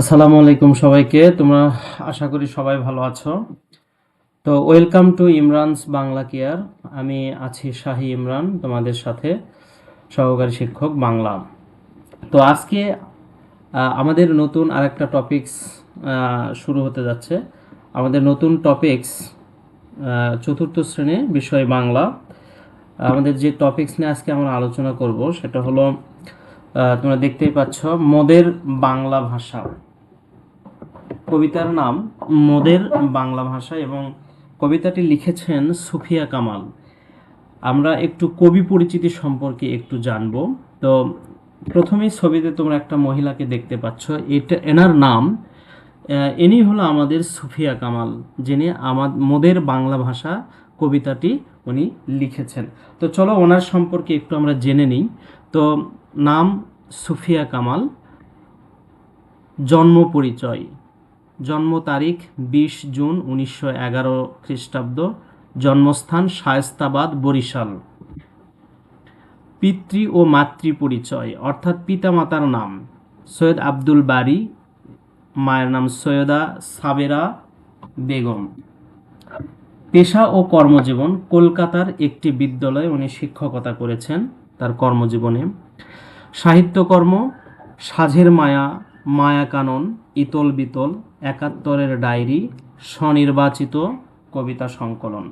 আসসালামু আলাইকুম সবাইকে। তোমরা আশা করি সবাই ভালো আছো। তো welcome to Imran's Bangla care. আমি আছি শাহী ইমরান, তোমাদের সাথে সহকারী শিক্ষক বাংলা। তো আজকে আমাদের নতুন আরেকটা টপিকস শুরু হতে যাচ্ছে। আমাদের নতুন টপিকস চতুর্থ শ্রেণি বিষয় বাংলা। আমাদের যে টপিকস নিয়ে আজকে আমরা আলোচনা করব, সেটা হলো তোমরা দেখতেই পাচ্ছ মোদের বাংলা ভাষা। কবিতার নাম মোদের বাংলা ভাষা এবং কবিতাটি লিখেছেন সুফিয়া কামাল। আমরা একটু কবি পরিচিতি সম্পর্কে একটু জানব। তো প্রথমেই ছবিতে তোমরা একটা মহিলাকে দেখতে পাচ্ছ। এটা, এনার নাম ইনি হলো আমাদের সুফিয়া কামাল, যিনি আমার মোদের বাংলা ভাষা কবিতাটি উনি লিখেছেন। তো চলো ওনার সম্পর্কে একটু আমরা জেনে নিই। তো নাম সুফিয়া কামাল। জন্ম পরিচয়। জন্ম তারিখ বিশ জুন উনিশশো এগারো খ্রিস্টাব্দ। জন্মস্থান শায়স্তাবাদ, বরিশাল। পিতৃ ও মাতৃ পরিচয়, অর্থাৎ পিতামাতার নাম। সৈয়দ আব্দুল বারি, মায়ের নাম সৈয়দা সাবেরা বেগম। পেশা ও কর্মজীবন কলকাতার একটি বিদ্যালয়ে উনি শিক্ষকতা করেছেন। তার কর্মজীবনে। সাহিত্যকর্ম সাঝের মায়া, মায়াকানন ইতল বিতল একাত্তরের ডায়েরি, স্বনির্বাচিত কবিতা সংকলন।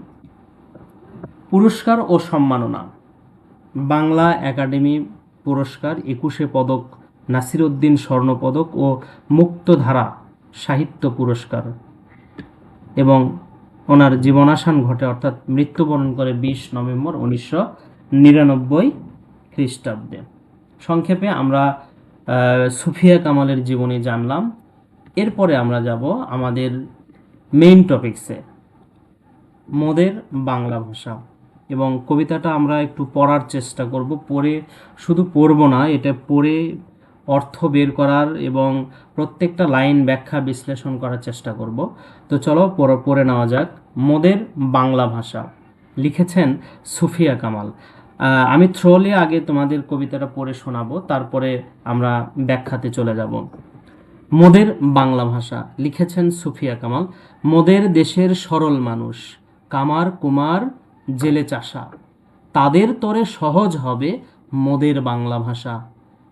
পুরস্কার ও সম্মাননা। বাংলা একাডেমি পুরস্কার, একুশে পদক নাসিরউদ্দিন স্বর্ণপদক ও মুক্তধারা সাহিত্য পুরস্কার। এবং ওনার জীবনাসান ঘটে অর্থাৎ মৃত্যুবরণ করে বিশ নভেম্বর উনিশশো নিরানব্বই খ্রিস্টাব্দে। সংক্ষেপে আমরা সুফিয়া কামালের জীবনী জানলাম। এরপরে আমরা যাব আমাদের মেইন টপিকসে মোদের বাংলা ভাষা। এবং কবিতাটা আমরা একটু পড়ার চেষ্টা করব, পড়ে শুধু পড়ব না, এটা পড়ে অর্থ বের করার এবং প্রত্যেকটা লাইন ব্যাখ্যা বিশ্লেষণ করার চেষ্টা করব। তো চলো পড়ে নেওয়া যাক। মোদের বাংলা ভাষা, লিখেছেন সুফিয়া কামাল। আমি থ্রোলি আগে তোমাদের কবিতাটা পড়ে শোনাবো, তারপরে আমরা ব্যাখ্যাতে চলে যাব। মোদের বাংলা ভাষা, লিখেছেন সুফিয়া কামাল। মোদের দেশের সরল মানুষ, কামার কুমার জেলে চাষা। তাদের তরে সহজ হবে মোদের বাংলা ভাষা।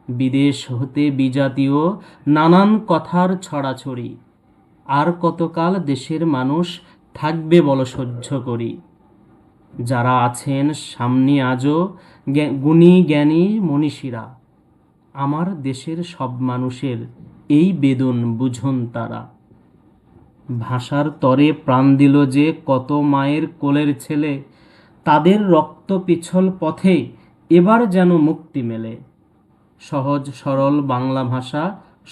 বিদেশ হতে বিজাতীয়, নানান কথার ছড়াছড়ি। আর কতকাল দেশের মানুষ থাকবে বল সহ্য করি। যারা আছেন সামনে আজও গুণী জ্ঞানী মনীষীরা, আমার দেশের সব মানুষের এই বেদন বুঝন তারা। ভাষার তরে প্রাণ দিল যে কত মায়ের কোলের ছেলে, তাদের রক্ত পিছল পথে এবার যেন মুক্তি মেলে। সহজ সরল বাংলা ভাষা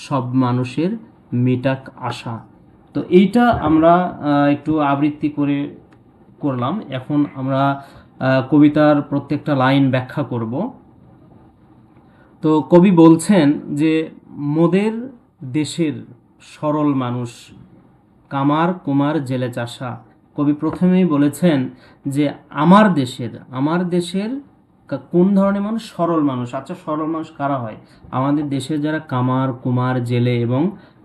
সব মানুষের মেটাক আশা। তো এইটা আমরা একটু আবৃত্তি করে করলাম। এখন আমরা কবিতার প্রত্যেকটা লাইন ব্যাখ্যা করব। তো কবি বলছেন যে, মোদের দেশের সরল মানুষ, কামার কুমার জেলে চাষা। কবি প্রথমেই বলেছেন যে, আমার দেশের আমার দেশের কোন ধরনের মানুষ? সরল মানুষ। আচ্ছা সরল মানুষ কারা হয়? আমাদের দেশের যারা কামার কুমার জেলে এবং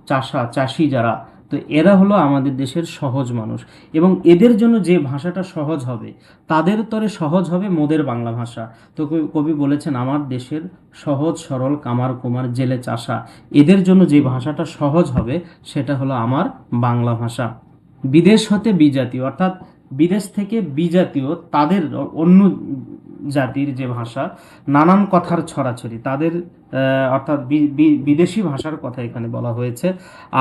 চাষা, চাষি যারা তো এরা হলো আমাদের দেশের সহজ মানুষ। এবং এদের জন্য যে ভাষাটা সহজ হবে, তাদের তরে সহজ হবে মোদের বাংলা ভাষা। তো কবি- বলেছেন, আমার দেশের সহজ, সরল, কামার কুমার, জেলে চাষা, এদের জন্য যে ভাষাটা সহজ হবে, সেটা হলো আমার বাংলা ভাষা। বিদেশ হতে বিজাতি, অর্থাৎ বিদেশ থেকে বিজাতীয়, তাদের অন্য জাতির যে ভাষা, নানান কথার ছড়াছড়ি, তাদের অর্থাৎ বিদেশি ভাষার কথা এখানে বলা হয়েছে।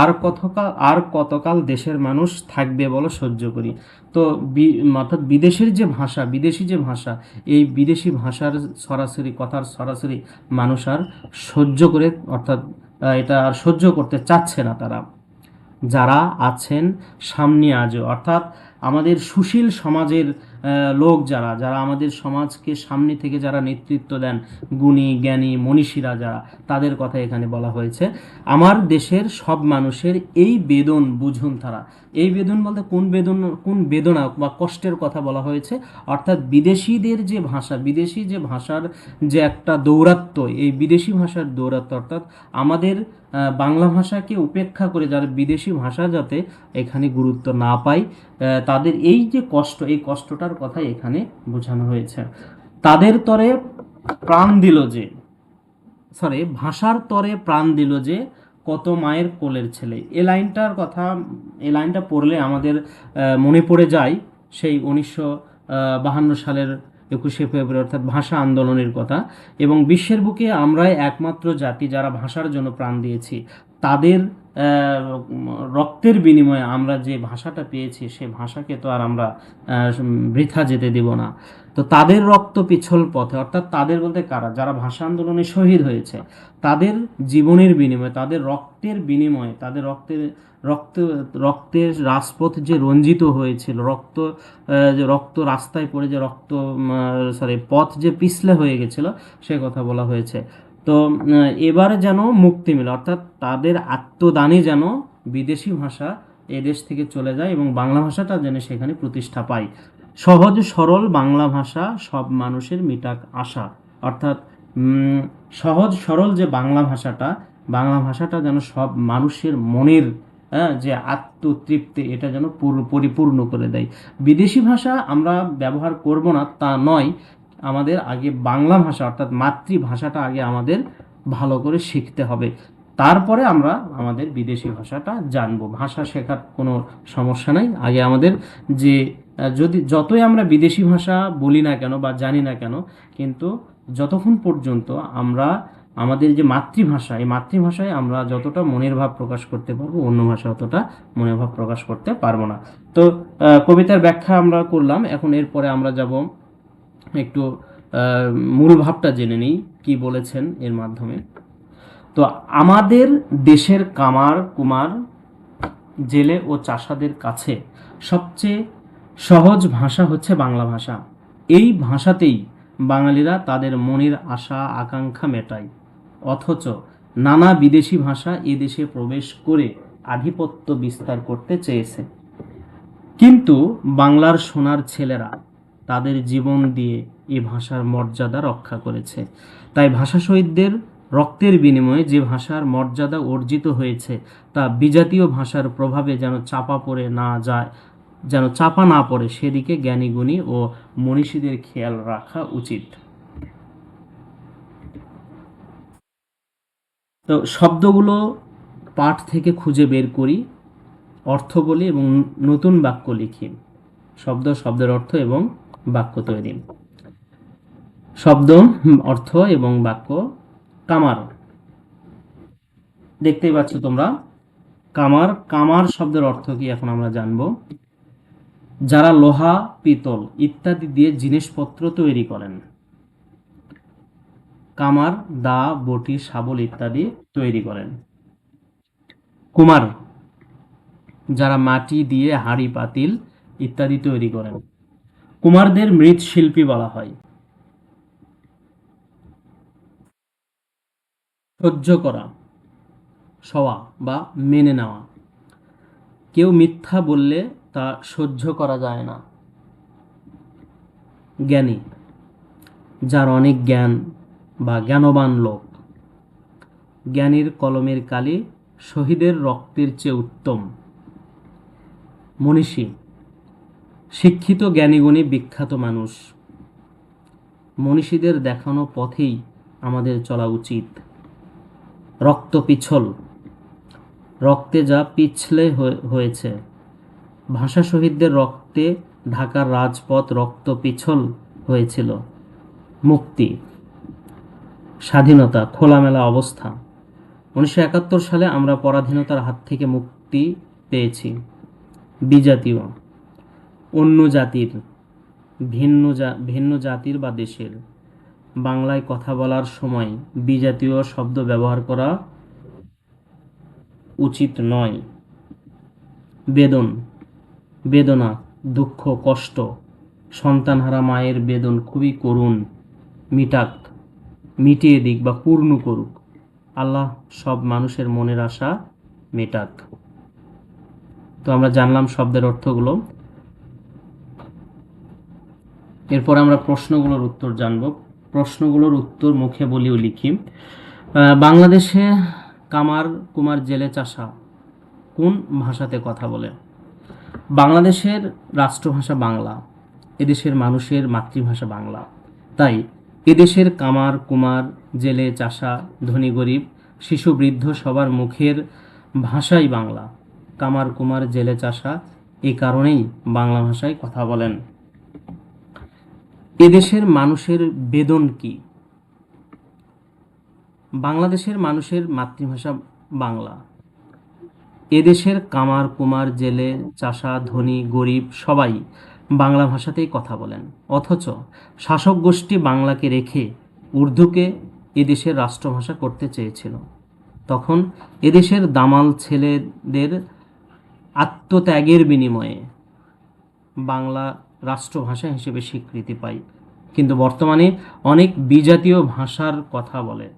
আর কতকাল আর কতকাল দেশের মানুষ থাকবে বলো সহ্য করি। তো অর্থাৎ বিদেশের যে ভাষা, বিদেশি যে ভাষা, এই বিদেশি ভাষার সরাসরি, কথার সরাসরি মানুষ আর সহ্য করে, অর্থাৎ এটা আর সহ্য করতে চাচ্ছে না তারা। যারা আছেন সামনে আজও, অর্থাৎ আমাদের সুশীল সমাজের লোক যারা যারা আমাদের সমাজকে সামনে থেকে যারা নেতৃত্ব দেন, গুণী, জ্ঞানী, মনীষীরা যারা, তাদের কথা এখানে বলা হয়েছে। আমার দেশের সব মানুষের এই বেদন বুঝুন তারা। এই বেদন বলতে কোন বেদন, কোন বেদনা বা কষ্টের কথা বলা হয়েছে? অর্থাৎ বিদেশিদের যে ভাষা, বিদেশি যে ভাষার যে একটা দৌরাত্ম্য এই বিদেশি ভাষার দৌরাত্ম্য অর্থাৎ আমাদের বাংলা ভাষাকে উপেক্ষা করে যারা বিদেশি ভাষা যাতে এখানে গুরুত্ব না পায় তাদের এই যে কষ্ট, এই কষ্টটার কথা এখানে বোঝানো হয়েছে। তাদের তরে প্রাণ দিল যে সরি ভাষার তরে প্রাণ দিল যে কত মায়ের কোলের ছেলে। এ লাইনটার কথা এই লাইনটা পড়লে আমাদের মনে পড়ে যায় সেই উনিশশো বাহান্ন সালের একুশে ফেব্রুয়ারি, অর্থাৎ ভাষা আন্দোলনের কথা। এবং বিশ্বের বুকে আমরাই একমাত্র জাতি যারা ভাষার জন্য প্রাণ দিয়েছি। তাদের রক্তের বিনিময়ে আমরা যে ভাষাটা পেয়েছি, সে ভাষাকে তো আর আমরা বৃথা যেতে দেব না। তো তাদের রক্ত পিছল পথে, অর্থাৎ তাদের বলতে কারা? যারা ভাষা আন্দোলনে শহীদ হয়েছে, তাদের জীবনের বিনিময়ে, তাদের রক্তের বিনিময়ে, তাদের রক্তের, রক্ত, রক্তের রাজপথ যে রঞ্জিত হয়েছিল, রক্ত যে রক্ত রাস্তায় পড়ে যে রক্ত সরি পথ যে পিছলে হয়ে গেছিল, সে কথা বলা হয়েছে। তো এবারে যেন মুক্তি মিলে অর্থাৎ তাদের আত্মদানে যেন বিদেশি ভাষা এদেশ থেকে চলে যায় এবং বাংলা ভাষাটা যেন সেখানে প্রতিষ্ঠা পায়। সহজ সরল বাংলা ভাষা সব মানুষের মিটাক আশা। অর্থাৎ সহজ সরল যে বাংলা ভাষাটা বাংলা ভাষাটা যেন সব মানুষের মনের হ্যাঁ, যে আত্মতৃপ্তি এটা যেন পরিপূর্ণ করে দেয়। বিদেশি ভাষা আমরা ব্যবহার করব না তা নয় আমাদের আগে বাংলা ভাষা, অর্থাৎ মাতৃভাষাটা আগে আমাদের ভালো করে শিখতে হবে। তারপরে আমরা আমাদের বিদেশি ভাষাটা জানব। ভাষা শেখার কোনো সমস্যা নাই। আগে আমাদের যে, যদি, যতই আমরা বিদেশি ভাষা বলি না কেন বা জানি না কেন, কিন্তু যতক্ষণ পর্যন্ত আমরা আমাদের যে মাতৃভাষা, এই মাতৃভাষায় আমরা যতটা মনের ভাব প্রকাশ করতে পারব, অন্য ভাষা অতটা মনের ভাব প্রকাশ করতে পারব না। তো কবিতার ব্যাখ্যা আমরা করলাম। এখন এরপরে আমরা যাব একটু মূল ভাবটা জেনে নিই কি বলেছেন এর মাধ্যমে। তো আমাদের দেশের কামার, কুমার, জেলে ও চাষাদের কাছে সবচেয়ে সহজ ভাষা হচ্ছে বাংলা ভাষা। এই ভাষাতেই বাঙালিরা তাদের মনের আশা, আকাঙ্ক্ষা মেটায়। অথচ নানা বিদেশি ভাষা এ দেশে প্রবেশ করে আধিপত্য বিস্তার করতে চেয়েছে। কিন্তু বাংলার সোনার ছেলেরা তাদের জীবন দিয়ে এ ভাষার মর্যাদা রক্ষা করেছে। তাই ভাষা শহীদদের রক্তের বিনিময়ে যে ভাষার মর্যাদা অর্জিত হয়েছে, তা বিজাতীয় ভাষার প্রভাবে যেন চাপা পড়ে না যায়, যেন চাপা না পড়ে, সেদিকে জ্ঞানীগুণী ও মনীষীদের খেয়াল রাখা উচিত। তো শব্দগুলো পাঠ থেকে খুঁজে বের করি, অর্থ বলি এবং নতুন বাক্য লিখি। শব্দ, শব্দের অর্থ এবং বাক্য তৈরি। শব্দ অর্থ এবং বাক্য কামার। দেখতেই পাচ্ছ তোমরা, কামার কামার শব্দের অর্থ কি এখন আমরা জানব? যারা লোহা, পিতল ইত্যাদি দিয়ে জিনিসপত্র তৈরি করেন। কামার, দা, বটি, শাবল ইত্যাদি তৈরি করেন। কুমার, যারা মাটি দিয়ে হাঁড়ি, পাতিল ইত্যাদি তৈরি করেন। কুমারদের মৃৎশিল্পী বলা হয়। সহ্য করা, সওয়া বা মেনে নেওয়া। কেউ মিথ্যা বললে তা সহ্য করা যায় না। জ্ঞানী, যার অনেক জ্ঞান বা জ্ঞানবান লোক। জ্ঞানীর কলমের কালি শহীদের রক্তের চেয়ে উত্তম। মনীষী শিক্ষিত জ্ঞানীগুণী বিখ্যাত মানুষ। মনীষীদের দেখানো পথেই আমাদের চলা উচিত। রক্ত পিছল। রক্তে যা পিছলে হয়ে- হয়েছে। ভাষা শহীদদের রক্তে ঢাকার রাজপথ রক্ত পিছল হয়েছিল। মুক্তি। স্বাধীনতা, খোলামেলা অবস্থা। উনিশশো একাত্তর সালে আমরা পরাধীনতার হাত থেকে মুক্তি পেয়েছি। বিজাতীয়। অন্য জাতির, ভিন্ন ভিন্ন জাতির বা দেশের। বাংলায় কথা বলার সময় বিজাতীয় শব্দ ব্যবহার করা উচিত নয়। বেদন, বেদনা, দুঃখ, কষ্ট, সন্তানহারা মায়ের বেদন খুবই করুণ, মিটাক, মিটিয়ে দিক বা পূর্ণ করুক। আল্লাহ সব মানুষের মনের আশা মেটাক। তো আমরা জানলাম শব্দের অর্থগুলো। এরপর আমরা প্রশ্নগুলোর উত্তর জানব। প্রশ্নগুলোর উত্তর মুখে বলিও লিখি। বাংলাদেশে কামার কুমার জেলে চাষা কোন ভাষাতে কথা বলে? বাংলাদেশের রাষ্ট্রভাষা বাংলা, এদেশের মানুষের মাতৃভাষা বাংলা। তাই এদেশের কামার কুমার জেলে চাষা ধনী গরিব শিশু বৃদ্ধ সবার মুখের ভাষাই বাংলা। কামার কুমার জেলে চাষা এই কারণেই বাংলা ভাষায় কথা বলেন। এদেশের মানুষের বেদন কি? বাংলাদেশের মানুষের মাতৃভাষা বাংলা। এদেশের কামার কুমার জেলে চাষা ধনী গরিব সবাই বাংলা ভাষাতেই কথা বলেন। অথচ শাসক গোষ্ঠী বাংলাকে রেখে উর্দুকে এদেশের রাষ্ট্রভাষা করতে চেয়েছিল। তখন এদেশের দামাল ছেলেদের আত্মত্যাগের বিনিময়ে বাংলা রাষ্ট্রভাষা হিসেবে স্বীকৃতি পায়। কিন্তু বর্তমানে অনেক বিজাতীয় ভাষার কথা বলে।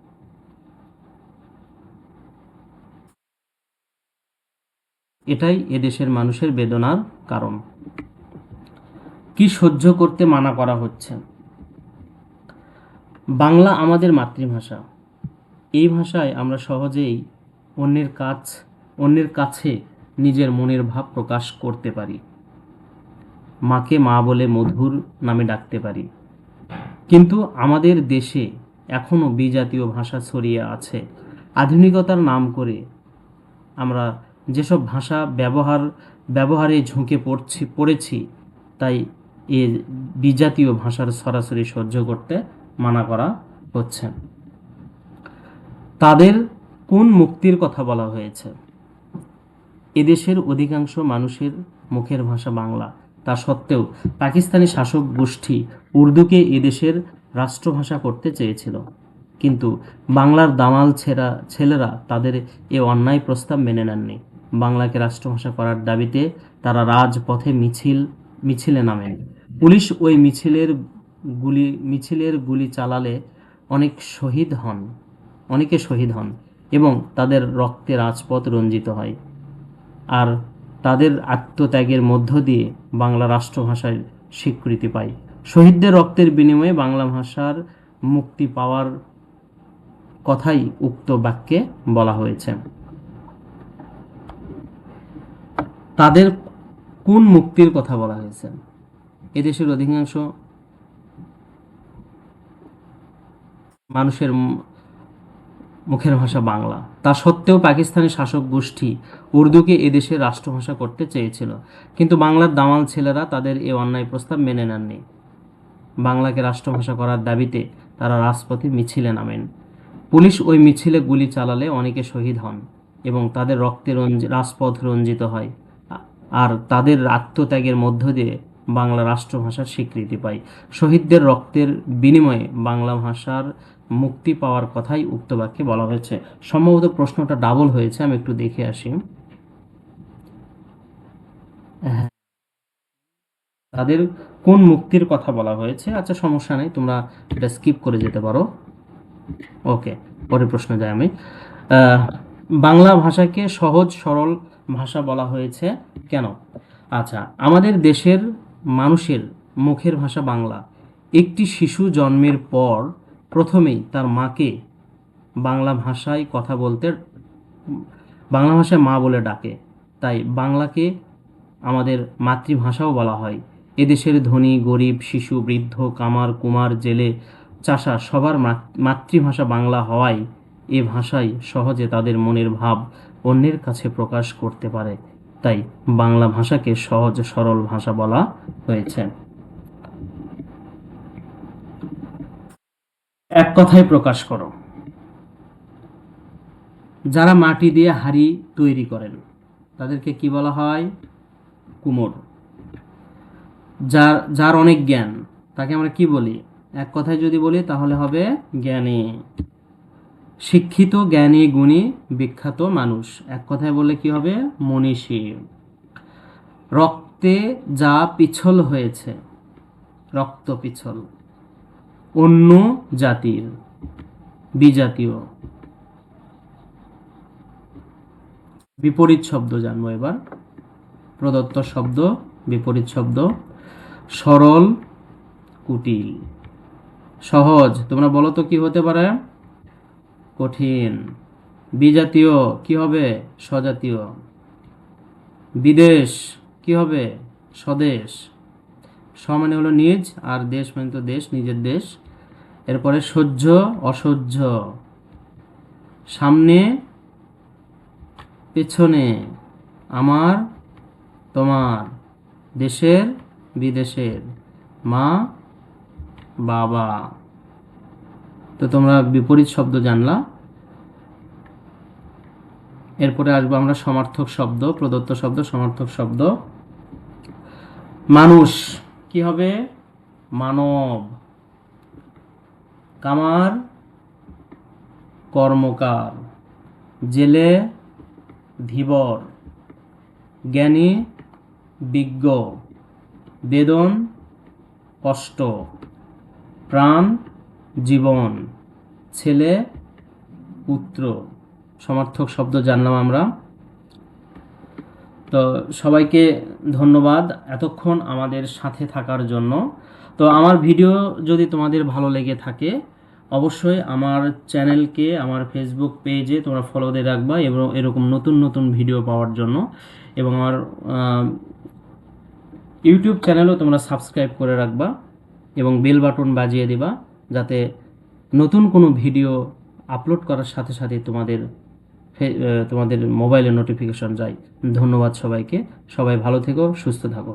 এটাই এদেশের মানুষের বেদনার কারণ। কি সহ্য করতে মানা করা হচ্ছে? বাংলা আমাদের মাতৃভাষা। এই ভাষায় আমরা সহজেই অন্যের কাছ, অন্যের কাছে নিজের মনের ভাব প্রকাশ করতে পারি। মাকে মা বলে মধুর নামে ডাকতে পারি। কিন্তু আমাদের দেশে এখনও বিজাতীয় ভাষা ছড়িয়ে আছে। আধুনিকতার নাম করে আমরা যেসব ভাষা ব্যবহার, ব্যবহারে ঝুঁকে পড়ছি, পড়েছি, তাই এ বিজাতীয় ভাষার সরাসরি সহ্য করতে মানা করা হচ্ছে। তাদের কোন মুক্তির কথা বলা হয়েছে? এদেশের অধিকাংশ মানুষের মুখের ভাষা বাংলা। তা সত্ত্বেও পাকিস্তানি শাসক গোষ্ঠী উর্দুকে এদেশের রাষ্ট্রভাষা করতে চেয়েছিল। কিন্তু বাংলার দামাল ছেঁড়া, ছেলেরা তাদের এ অন্যায় প্রস্তাব মেনে নেননি। বাংলাকে রাষ্ট্রভাষা করার দাবিতে তারা রাজপথে মিছিল, মিছিলে নামেন। পুলিশ ওই মিছিলের গুলি মিছিলের গুলি চালালে অনেক শহীদ হন, অনেকে শহীদ হন এবং তাদের রক্তে রাজপথ রঞ্জিত হয়। আর তাদের আত্মত্যাগের মধ্য দিয়ে বাংলা রাষ্ট্রভাষার স্বীকৃতি পায়। শহীদদের রক্তের বিনিময়ে বাংলা ভাষার মুক্তি পাওয়ার কথাই উক্ত বাক্যে বলা হয়েছে। তাদের কোন মুক্তির কথা বলা হয়েছে? এদেশের অধিকাংশ মানুষের মুখের ভাষা বাংলা। তা সত্ত্বেও পাকিস্তানি শাসক গোষ্ঠী উর্দুকে এদেশের রাষ্ট্রভাষা করতে চেয়েছিল। কিন্তু বাংলার দামাল ছেলেরা তাদের এ অন্যায় প্রস্তাব মেনে নেননি। বাংলাকে রাষ্ট্রভাষা করার দাবিতে তারা রাজপথে মিছিলে নামেন। পুলিশ ওই মিছিলে গুলি চালালে অনেকে শহীদ হন এবং তাদের রক্তে রঞ্জি, রাজপথ রঞ্জিত হয়। আর তাদের আত্মত্যাগের মধ্য দিয়ে বাংলা রাষ্ট্রভাষার স্বীকৃতি পায়। শহীদদের রক্তের বিনিময়ে বাংলা ভাষার মুক্তি পাওয়ার কথাই উক্ত বাক্যে বলা হয়েছে। সম্ভবত প্রশ্নটা ডাবল হয়েছে, আমি একটু দেখে আসি। তাদের কোন মুক্তির কথা বলা হয়েছে? আচ্ছা সমস্যা নেই, তোমরা এটা স্কিপ করে যেতে পারো। ওকে পরের প্রশ্ন যাই আমি। বাংলা ভাষাকে সহজ, সরল ভাষা বলা হয়েছে কেন? আচ্ছা আমাদের দেশের মানুষের মুখের ভাষা বাংলা। একটি শিশু জন্মের পর প্রথমেই তার মাকে বাংলা ভাষায় কথা বলতে, বাংলা ভাষায় মা বলে ডাকে। তাই বাংলাকে আমাদের মাতৃভাষাও বলা হয়। এদেশের ধনী, গরিব, শিশু, বৃদ্ধ, কামার, কুমার, জেলে, চাষা সবার মাত- মাতৃভাষা বাংলা হওয়ায় এ ভাষায় সহজে তাদের মনের ভাব অন্যের কাছে প্রকাশ করতে পারে। তাই বাংলা ভাষাকে সহজ সরল ভাষা বলা হয়েছে। এক কথায় প্রকাশ করো। যারা মাটি দিয়ে হাড়ি তৈরি করেন, তাদেরকে কি বলা হয়? কুমোর। যার যার অনেক জ্ঞান, তাকে আমরা কি বলি? এক কথায় যদি বলি, তাহলে হবে জ্ঞানী। শিক্ষিত, জ্ঞানী, গুণী, বিখ্যাত মানুষ। এক কথায় বললে কি হবে? মনীষী। রক্তে যা পিছল হয়েছে, রক্ত পিছল। অন্য জাতির, বিজাতীয়। বিপরীত শব্দ জানব এবার। প্রদত্ত শব্দ, বিপরীত শব্দ, সরল, কুটিল। সহজ, তোমরা বলো তো কি হতে পারে? কঠিন। বিজাতীয়, কি হবে? স্বজাতীয়। বিদেশ, কি হবে? স্বদেশ। স মানে হলো নিজ, আর দেশ মানে তো দেশ, নিজের দেশ। এরপরে সহ্য, অসহ্য। সামনে, পেছনে, আমার, তোমার, দেশের, বিদেশের, মা, বাবা। তো তোমরা বিপরীত শব্দ জানলা। এরপরে আসব আমরা সমার্থক শব্দ, প্রদত্ত শব্দ, সমার্থক শব্দ। মানুষ, কি হবে? মানব। কামার কর্মকার, জেলে ধীবর, জ্ঞানী বিজ্ঞ, বেদন কষ্ট প্রাণ জীবন, ছেলে পুত্র। সমার্থক শব্দ জানলাম আমরা। তো সবাইকে ধন্যবাদ এতক্ষণ আমাদের সাথে থাকার জন্য। তো আমার ভিডিও যদি তোমাদের ভালো লেগে থাকে, অবশ্যই আমার চ্যানেলকে, আমার ফেসবুক পেজে তোমরা ফলো দিয়ে রাখবা এবং এরকম নতুন নতুন ভিডিও পাওয়ার জন্য। এবং আমার ইউটিউব চ্যানেলও তোমরা সাবস্ক্রাইব করে রাখবা এবং বেল বাটন বাজিয়ে দিবা যাতে নতুন কোনো ভিডিও আপলোড করার সাথে সাথে তোমাদের তোমাদের মোবাইলে নোটিফিকেশন যায়। ধন্যবাদ সবাইকে। সবাই ভালো থেকো, সুস্থ থাকো।